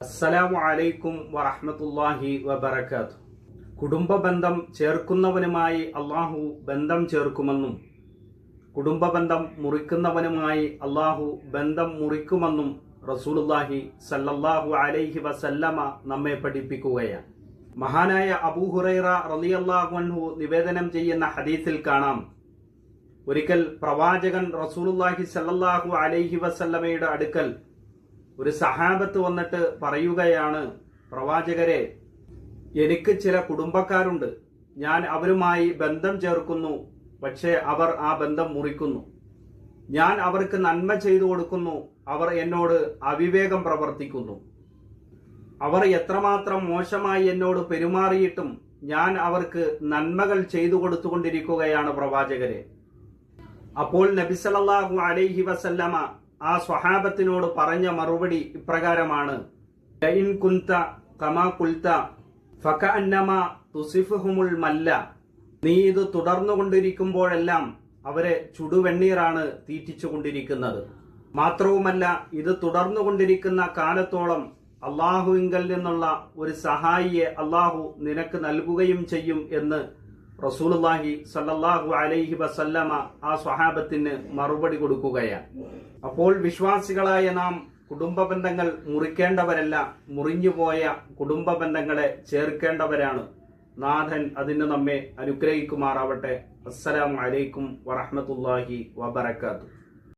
അസ്സലാമു അലൈക്കും വറഹ്മത്തുള്ളാഹി വബറകാത്തു കുടുംബ ബന്ധം ചേർക്കുന്നവനുമായി അള്ളാഹു ബന്ധം ചേർക്കുമെന്നും കുടുംബ ബന്ധം മുറിക്കുന്നവനുമായി അള്ളാഹു ബന്ധം മുറിക്കുമെന്നും റസൂലുള്ളാഹി സല്ലല്ലാഹു അലൈഹി വസല്ലമ നമ്മെ പഠിപ്പിക്കുകയാണ്. മഹാനായ അബൂഹുറൈറ റളിയല്ലാഹു അൻഹു നിവേദനം ചെയ്യുന്ന ഹദീസിൽ കാണാം. ഒരിക്കൽ പ്രവാചകൻ റസൂലുള്ളാഹി സല്ലാഹു അലൈഹി വസല്ലമയുടെ അടുക്കൽ ഒരു സഹാബത്ത് വന്നിട്ട് പറയുകയാണ് പ്രവാചകരെ എനിക്ക് ചില കുടുംബക്കാരുണ്ട്. ഞാൻ അവരുമായി ബന്ധം ചേർക്കുന്നു. പക്ഷേ അവർ ആ ബന്ധം മുറിക്കുന്നു. ഞാൻ അവർക്ക് നന്മ ചെയ്തു കൊടുക്കുന്നു. അവർ എന്നോട് അവിവേകം പ്രവർത്തിക്കുന്നു. അവർ എത്രമാത്രം മോശമായി എന്നോട് പെരുമാറിയിട്ടും ഞാൻ അവർക്ക് നന്മകൾ ചെയ്തു കൊടുത്തുകൊണ്ടിരിക്കുകയാണ് പ്രവാചകരെ. അപ്പോൾ നബിസലല്ലാഹു അലൈഹി വസല്ലമ ആ സ്വഹാബത്തിനോട് പറഞ്ഞ മറുപടി ഇപ്രകാരമാണ്. ലൈൻ കുന്ത കമാ ഫകഅന്നമ തുസിഫുഹുമുൽ മല്ല. നീ ഇത് തുടർന്നുകൊണ്ടിരിക്കുമ്പോഴെല്ലാം അവരെ ചുടുവെണ്ണീറാണ് തീറ്റിച്ചുകൊണ്ടിരിക്കുന്നത് മാത്രവുമല്ല ഇത് തുടർന്നുകൊണ്ടിരിക്കുന്ന കാലത്തോളം അള്ളാഹുവിങ്കൽ നിന്നുള്ള ഒരു സഹായിയെ അള്ളാഹു നിനക്ക് നൽകുകയും ചെയ്യും എന്ന് റസൂലുള്ളാഹി സല്ലല്ലാഹു അലൈഹി വസല്ലമ ആ സ്വഹാബത്തിന് മറുപടി കൊടുക്കുകയാണ്. അപ്പോൾ വിശ്വാസികളായ നാം കുടുംബ ബന്ധങ്ങൾ മുറിക്കേണ്ടവരല്ല മുറിഞ്ഞുപോയ കുടുംബ ബന്ധങ്ങളെ ചേർക്കേണ്ടവരാണ്. നാഥൻ അതിന് നമ്മെ അനുഗ്രഹിക്കുമാറാവട്ടെ. അസ്സലാമു അലൈക്കും വറഹ്മത്തുള്ളാഹി വബറകാതുഹു.